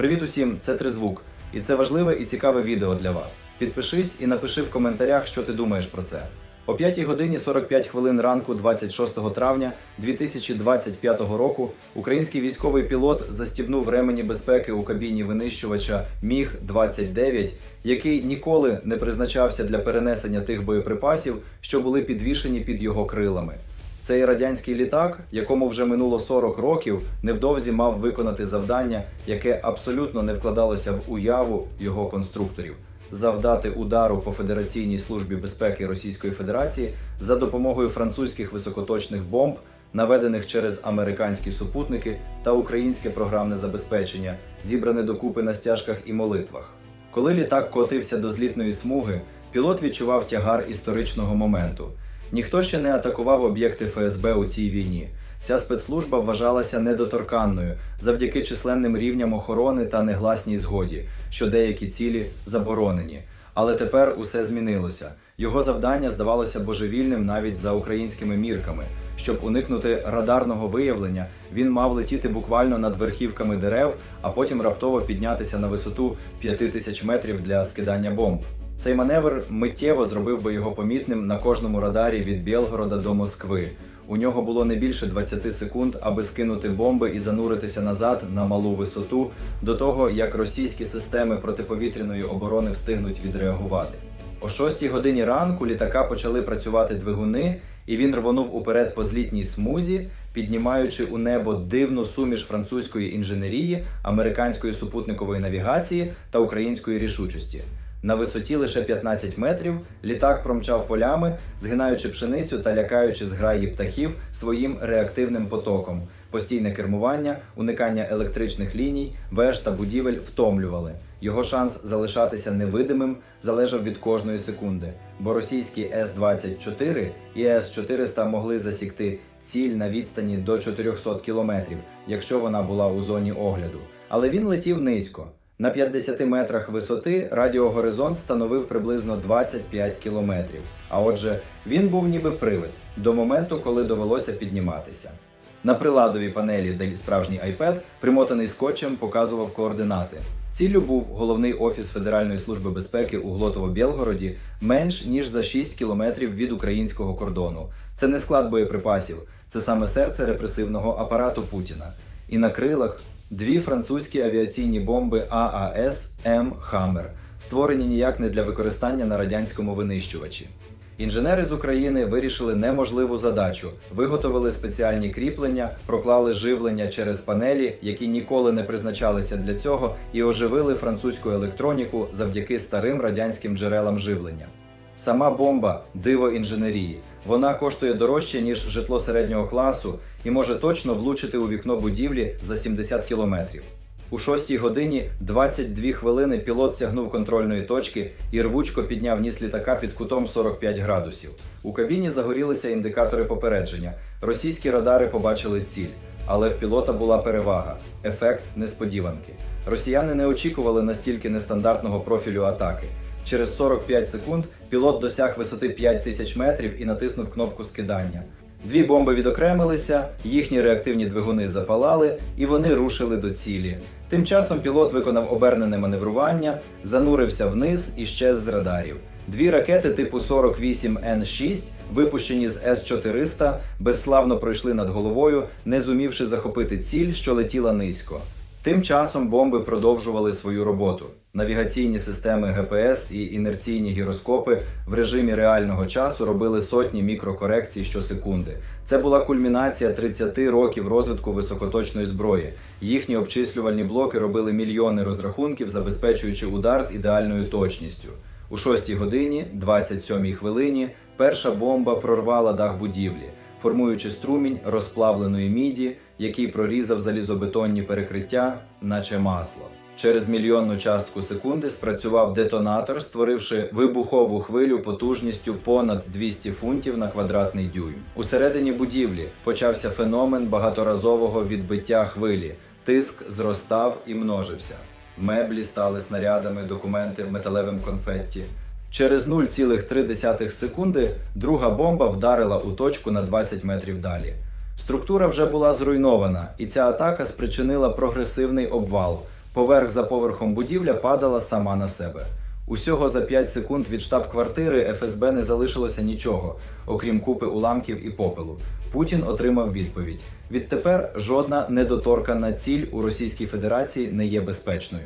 Привіт усім, це Тризвук, і це важливе і цікаве відео для вас. Підпишись і напиши в коментарях, що ти думаєш про це. О 5 годині 45 хвилин ранку 26 травня 2025 року український військовий пілот застібнув ремені безпеки у кабіні винищувача Міг-29, який ніколи не призначався для перенесення тих боєприпасів, що були підвішені під його крилами. Цей радянський літак, якому вже минуло 40 років, невдовзі мав виконати завдання, яке абсолютно не вкладалося в уяву його конструкторів завдати удару по Федераційній службі безпеки Російської Федерації за допомогою французьких високоточних бомб, наведених через американські супутники та українське програмне забезпечення, зібране докупи на стяжках і молитвах. Коли літак котився до злітної смуги, пілот відчував тягар історичного моменту. Ніхто ще не атакував об'єкти ФСБ у цій війні. Ця спецслужба вважалася недоторканною завдяки численним рівням охорони та негласній згоді, що деякі цілі заборонені. Але тепер усе змінилося. Його завдання здавалося божевільним навіть за українськими мірками. Щоб уникнути радарного виявлення, він мав летіти буквально над верхівками дерев, а потім раптово піднятися на висоту 5000 метрів для скидання бомб. Цей маневр миттєво зробив би його помітним на кожному радарі від Білгорода до Москви. У нього було не більше 20 секунд, аби скинути бомби і зануритися назад на малу висоту до того, як російські системи протиповітряної оборони встигнуть відреагувати. О 6 годині ранку літака почали працювати двигуни, і він рвонув уперед по злітній смузі, піднімаючи у небо дивну суміш французької інженерії, американської супутникової навігації та української рішучості. На висоті лише 15 метрів літак промчав полями, згинаючи пшеницю та лякаючи зграї птахів своїм реактивним потоком. Постійне кермування, уникання електричних ліній, веж та будівель втомлювали. Його шанс залишатися невидимим залежав від кожної секунди, бо російські С-24 і С-400 могли засікти ціль на відстані до 400 кілометрів, якщо вона була у зоні огляду. Але він летів низько. На 50 метрах висоти радіогоризонт становив приблизно 25 кілометрів. А отже, він був ніби привид до моменту, коли довелося підніматися. На приладовій панелі, де справжній iPad, примотаний скотчем, показував координати. Ціллю був головний офіс Федеральної служби безпеки у Глотово-Білгороді менш ніж за 6 кілометрів від українського кордону. Це не склад боєприпасів, це саме серце репресивного апарату Путіна. І на крилах Дві французькі авіаційні бомби ААС М Хаммер, створені ніяк не для використання на радянському винищувачі. Інженери з України вирішили неможливу задачу, виготовили спеціальні кріплення, проклали живлення через панелі, які ніколи не призначалися для цього, і оживили французьку електроніку завдяки старим радянським джерелам живлення. Сама бомба диво інженерії. Вона коштує дорожче, ніж житло середнього класу, і може точно влучити у вікно будівлі за 70 кілометрів. У 6 годині 22 хвилини пілот сягнув контрольної точки і рвучко підняв ніс літака під кутом 45 градусів. У кабіні загорілися індикатори попередження. Російські радари побачили ціль, але в пілота була перевага ефект несподіванки. Росіяни не очікували настільки нестандартного профілю атаки. Через 45 секунд пілот досяг висоти 5000 метрів і натиснув кнопку скидання. Дві бомби відокремилися, їхні реактивні двигуни запалали, і вони рушили до цілі. Тим часом пілот виконав обернене маневрування, занурився вниз і щез з радарів. Дві ракети типу 48 н 6 випущені з С-400, безславно пройшли над головою, не зумівши захопити ціль, що летіла низько. Тим часом бомби продовжували свою роботу. Навігаційні системи ГПС і інерційні гіроскопи в режимі реального часу робили сотні мікрокорекцій щосекунди. Це була кульмінація 30 років розвитку високоточної зброї. Їхні обчислювальні блоки робили мільйони розрахунків, забезпечуючи удар з ідеальною точністю. У 6 годині, 27 хвилині, перша бомба прорвала дах будівлі, формуючи струмінь розплавленої міді, який прорізав залізобетонні перекриття, наче масло. Через мільйонну частку секунди спрацював детонатор, створивши вибухову хвилю потужністю понад 200 фунтів на квадратний дюйм. Усередині будівлі почався феномен багаторазового відбиття хвилі. Тиск зростав і множився. Меблі стали снарядами, документи металевим конфетті. Через 0,3 секунди друга бомба вдарила у точку на 20 метрів далі. Структура вже була зруйнована, і ця атака спричинила прогресивний обвал. Поверх за поверхом будівля падала сама на себе. Усього за 5 секунд від штаб-квартири ФСБ не залишилося нічого, окрім купи уламків і попелу. Путін отримав відповідь: відтепер жодна недоторкана ціль у Російській Федерації не є безпечною.